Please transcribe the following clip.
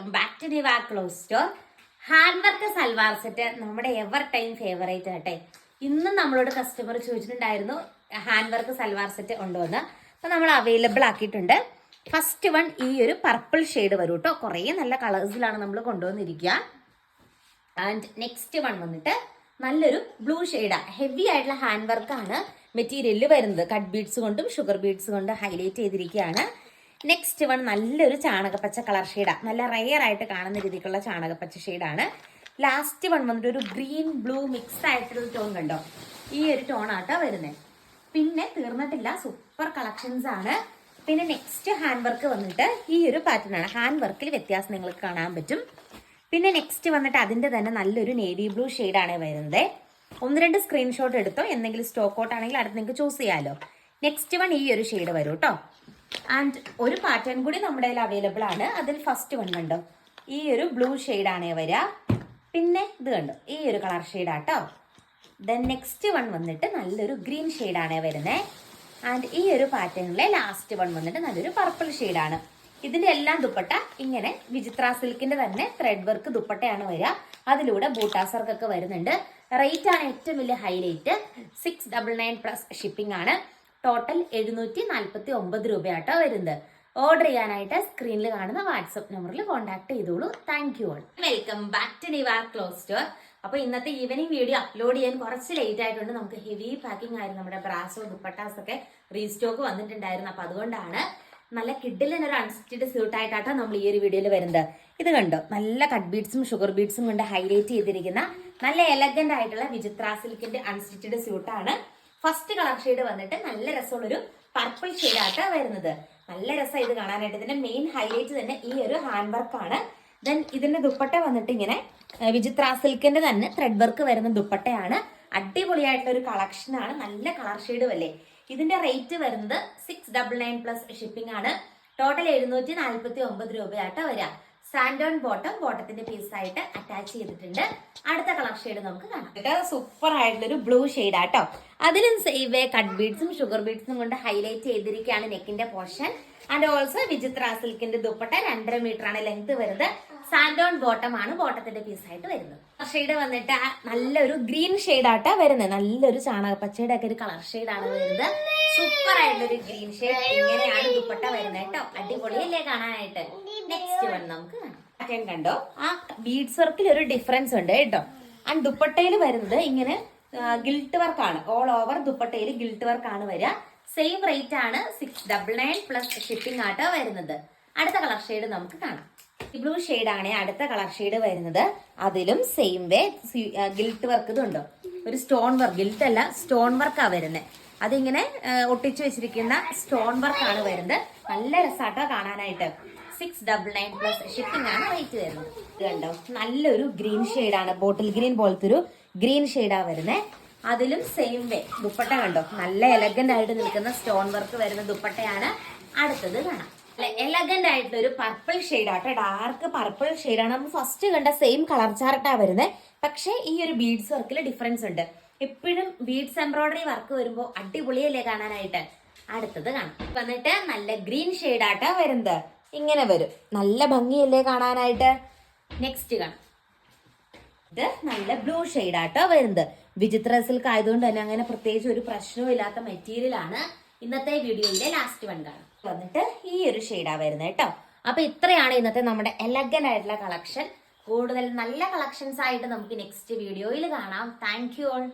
Welcome back to Diva clothes store hand work salwar set നമ്മുടെ ever time favourite ആട്ടെ. ഇന്നും നമ്മളോട് customer ചോദിച്ചിട്ടുണ്ടായിരുന്നു ഹാൻഡ് വർക്ക് സൽവാർ സെറ്റ് ഉണ്ടോ എന്ന്. അപ്പൊ നമ്മൾ അവൈലബിൾ ആക്കിയിട്ടുണ്ട്. ഫസ്റ്റ് വൺ ഈ ഒരു പർപ്പിൾ ഷെയ്ഡ് വരും കേട്ടോ കുറേ നല്ല കളേഴ്സിലാണ് നമ്മൾ കൊണ്ടുവന്നിരിക്കുക. ആൻഡ് നെക്സ്റ്റ് വൺ വന്നിട്ട് നല്ലൊരു ബ്ലൂ ഷെയ്ഡാ ഹെവി ആയിട്ടുള്ള ഹാൻഡ് വർക്കാണ് മെറ്റീരിയലിൽ വരുന്നത്. കട്ട് ബീഡ്സ് കൊണ്ടും ഷുഗർ ബീഡ്സ് കൊണ്ടും ഹൈലൈറ്റ് ചെയ്തിരിക്കുകയാണ്. നെക്സ്റ്റ് വൺ നല്ലൊരു ചാണകപ്പച്ച കളർ ഷെയ്ഡാണ് നല്ല റയർ ആയിട്ട് കാണുന്ന രീതിക്കുള്ള ചാണകപ്പച്ച ഷെയ്ഡാണ് ലാസ്റ്റ് വൺ വന്നിട്ട് ഒരു ഗ്രീൻ ബ്ലൂ മിക്സ് ആയിട്ടൊരു ടോൺ കണ്ടോ? ഈ ഒരു ടോൺ ആട്ടോ വരുന്നത് പിന്നെ തീർന്നിട്ടില്ല സൂപ്പർ കളക്ഷൻസ് ആണ്. പിന്നെ നെക്സ്റ്റ് ഹാൻഡ് വർക്ക് വന്നിട്ട് ഈ ഒരു പാറ്റേൺ ആണ്. ഹാൻഡ് വർക്കിൽ വ്യത്യാസം നിങ്ങൾക്ക് കാണാൻ പറ്റും. പിന്നെ നെക്സ്റ്റ് വന്നിട്ട് അതിന്റെ തന്നെ നല്ലൊരു നേവി ബ്ലൂ ആണ് വരുന്നത് ഒന്ന് രണ്ട് സ്ക്രീൻഷോട്ട് എടുത്തോ എന്തെങ്കിലും സ്റ്റോക്ക് ഔട്ട് ആണെങ്കിൽ അടുത്ത് നിങ്ങൾക്ക് ചൂസ് ചെയ്യാമല്ലോ നെക്സ്റ്റ് വൺ ഈ ഒരു ഷെയ്ഡ് വരും കേട്ടോ ആൻഡ് ഒരു പാറ്റേൺ കൂടി നമ്മുടെ കയ്യിൽ അവൈലബിൾ ആണ്. അതിൽ ഫസ്റ്റ് വൺ കണ്ടോ? ഈ ഒരു ബ്ലൂ ആണ് വരിക പിന്നെ ഇത് കണ്ടോ? ഈ ഒരു കളർ ഷെയ്ഡാട്ടോ ദെൻ നെക്സ്റ്റ് വൺ വന്നിട്ട് നല്ലൊരു ഗ്രീൻ ആണ് വരുന്നത് ആൻഡ് ഈ ഒരു പാറ്റേണിലെ ലാസ്റ്റ് വൺ വന്നിട്ട് നല്ലൊരു പർപ്പിൾ ഷെയ്ഡാണ് ഇതിന്റെ എല്ലാം ദുപ്പട്ട ഇങ്ങനെ വിചിത്ര സിൽക്കിന്റെ തന്നെ ത്രെഡ് വർക്ക് ദുപ്പട്ടയാണ് വരിക അതിലൂടെ ബൂട്ടാസർക്കൊക്കെ വരുന്നുണ്ട്. റേറ്റ് ആണ് ഏറ്റവും വലിയ highlight six double nine plus shipping ആണ്. ടോട്ടൽ എഴുന്നൂറ്റി നാൽപ്പത്തി ഒമ്പത് രൂപയാട്ടോ വരുന്നത്. ഓർഡർ ചെയ്യാനായിട്ട് സ്ക്രീനിൽ കാണുന്ന വാട്സപ്പ് നമ്പറിൽ കോൺടാക്ട് ചെയ്തോളൂ. Thank you all welcome back to Nivar clothes store അപ്പൊ ഇന്നത്തെ ഈവനിങ് വീഡിയോ അപ്ലോഡ് ചെയ്യാൻ കുറച്ച് ലേറ്റ് ആയിട്ടുണ്ട് നമുക്ക് ഹെവി പാക്കിംഗ് ആയിരുന്നു നമ്മുടെ ബ്രാസോ ദുപ്പട്ടാസ് ഒക്കെ റീസ്റ്റോക്ക് വന്നിട്ടുണ്ടായിരുന്നു. അപ്പൊ അതുകൊണ്ടാണ് നല്ല കിഡിലിന് ഒരു അൺസ്റ്റിഡ് സ്യൂട്ട് ആയിട്ടാട്ടോ നമ്മൾ ഈ ഒരു വീഡിയോയിൽ വരുന്നത്. ഇത് കണ്ടോ? നല്ല കട്ട് ബീഡ്സും ഷുഗർ ബീഡ്സും കൊണ്ട് ഹൈലൈറ്റ് ചെയ്തിരിക്കുന്ന നല്ല എലഗന്റ് ആയിട്ടുള്ള വിചിത്ര സിൽക്കിന്റെ അൺസ്റ്റിച്ചഡ് സ്യൂട്ടാണ് ഫസ്റ്റ് കളർ ഷെയ്ഡ് വന്നിട്ട് നല്ല രസമുള്ളൊരു പർപ്പിൾ ഷെയ്ഡായിട്ട് വരുന്നത്. നല്ല രസം ഇത് കാണാനായിട്ട്. ഇതിന്റെ മെയിൻ ഹൈലൈറ്റ് തന്നെ ഈ ഒരു ഹാൻഡ് വർക്കാണ് ദെൻ ഇതിന്റെ ദുപ്പട്ട വന്നിട്ട് ഇങ്ങനെ വിചിത്ര സിൽക്കിന്റെ തന്നെ ത്രെഡ് വർക്ക് വരുന്ന ദുപ്പട്ടയാണ്. അടിപൊളിയായിട്ടുള്ള ഒരു കളക്ഷനാണ് നല്ല കളർ ഷെയ്ഡും അല്ലേ? ഇതിന്റെ റേറ്റ് വരുന്നത് six double nine plus shipping ആണ്. ടോട്ടൽ എഴുന്നൂറ്റി നാല്പത്തി ഒമ്പത് രൂപയായിട്ട് വരിക സാൻഡോൺ ബോട്ടം ബോട്ടത്തിന്റെ പീസ് ആയിട്ട് അറ്റാച്ച് ചെയ്തിട്ടുണ്ട്. അടുത്ത കളർ ഷെയ്ഡ് നമുക്ക് കാണാം. സൂപ്പർ ആയിട്ടുള്ള ഒരു ബ്ലൂ ഷെയ്ഡ് ആട്ടോ. അതിലും സേവ് കട്ട് ബീഡ്സും ഷുഗർ ബീഡ്സും കൊണ്ട് ഹൈലൈറ്റ് ചെയ്തിരിക്കുകയാണ് നെക്കിന്റെ പോർഷൻ ആൻഡ് ഓൾസോ വിചിത്ര സിൽക്കിന്റെ ദുപ്പട്ട രണ്ടര മീറ്റർ ആണ് ലെങ്ത് വരുന്നത്. സാൻഡോൺ ബോട്ടം ആണ് ബോട്ടത്തിന്റെ പീസ് ആയിട്ട് വരുന്നത്. ഷെയ്ഡ് വന്നിട്ട് നല്ലൊരു ഗ്രീൻ ഷെയ്ഡ് ആട്ടാ വരുന്നത്. നല്ലൊരു ചാണകപ്പച്ചയുടെ ഒക്കെ ഒരു കളർ ഷെയ്ഡ് ആണ് വരുന്നത്. സൂപ്പർ ആയിട്ടുള്ള ഒരു ഗ്രീൻ ഷേഡ് ഇങ്ങനെയാണ് ദുപ്പട്ട വരുന്നത് കേട്ടോ. അടിപൊളിയല്ലേ കാണാനായിട്ട്. നെക്സ്റ്റ് വൺ നമുക്ക് കാണാം. കണ്ടോ? ആ ബീഡ്സ് വർക്കിൽ ഒരു ഡിഫറൻസ് ഉണ്ട് കേട്ടോ. ആ ദുപ്പട്ടയിൽ വരുന്നത് ഇങ്ങനെ ഗിൽട്ട് വർക്ക് ആണ്. ഓൾ ഓവർ ദുപ്പട്ടയിൽ ഗിൽട്ട് വർക്ക് ആണ് വരിക. സെയിം റേറ്റ് ആണ് six double nine plus shipping ആട്ടോ വരുന്നത്. അടുത്ത കളർ ഷെയ്ഡ് നമുക്ക് കാണാം. ബ്ലൂ ഷെയ്ഡ് ആണ് അടുത്ത കളർ ഷെയ്ഡ് വരുന്നത്. അതിലും സെയിം വേ ഗിൽട്ട് വർക്ക് ഇതുണ്ടോ. ഒരു സ്റ്റോൺ വർക്ക് ഗിൽട്ട് അല്ല സ്റ്റോൺ വർക്കാണ് വരുന്നത്. അതിങ്ങനെ ഒട്ടിച്ചു വെച്ചിരിക്കുന്ന സ്റ്റോൺ വർക്ക് ആണ് വരുന്നത്. നല്ല രസാട്ടോ കാണാനായിട്ട്. Six double nine plus shipping ആണ് റേറ്റ് വരുന്നത്. കണ്ടോ? നല്ലൊരു ഗ്രീൻ ആണ്. ബോട്ടിൽ ഗ്രീൻ പോലത്തെ ഒരു ഗ്രീൻ ഷെയ്ഡാണ് വരുന്നത് അതിലും സെയിം വേ ദുപ്പട്ട കണ്ടോ? നല്ല എലഗന്റ് ആയിട്ട് നിൽക്കുന്ന സ്റ്റോൺ വർക്ക് വരുന്ന ദുപ്പട്ടയാണ്. അടുത്തത് കാണാം. എലഗന്റ് ആയിട്ടുള്ള ഒരു പർപ്പിൾ ഷെയ്ഡ് ആട്ടോ ഡാർക്ക് പർപ്പിൾ ഷെയ്ഡാണ് നമ്മൾ ഫസ്റ്റ് കണ്ട സെയിം കളർ ചാർട്ടാ വരുന്നത് പക്ഷേ ഈ ഒരു ബീഡ്സ് വർക്കിൽ ഡിഫറൻസ് ഉണ്ട്. എപ്പോഴും ബീഡ്സ് എംബ്രോയിഡറി വർക്ക് വരുമ്പോൾ അടിപൊളിയല്ലേ കാണാനായിട്ട്? അടുത്തത് കാണാം. വന്നിട്ട് നല്ല ഗ്രീൻ ഷെയ്ഡ് ആട്ടാ വരുന്നത്. ഇങ്ങനെ വരും. നല്ല ഭംഗിയല്ലേ കാണാനായിട്ട്? നെക്സ്റ്റ് കാണാം. ഇത് നല്ല ബ്ലൂ ആട്ടോ വരുന്നത്. വിചിത്ര സിൽക്ക് ആയതുകൊണ്ട് തന്നെ അങ്ങനെ പ്രത്യേകിച്ച് ഒരു പ്രശ്നവും ഇല്ലാത്ത മെറ്റീരിയൽ ആണ്. ഇന്നത്തെ വീഡിയോയിലെ ലാസ്റ്റ് വൺ കാണാം. വന്നിട്ട് ഈ ഒരു ഷെയ്ഡാ വരുന്നത് കേട്ടോ. അപ്പൊ ഇത്രയാണ് ഇന്നത്തെ നമ്മുടെ എലഗൻ ആയിട്ടുള്ള കളക്ഷൻ കൂടുതൽ നല്ല കളക്ഷൻസ് ആയിട്ട് നമുക്ക് നെക്സ്റ്റ് വീഡിയോയിൽ കാണാം. Thank you all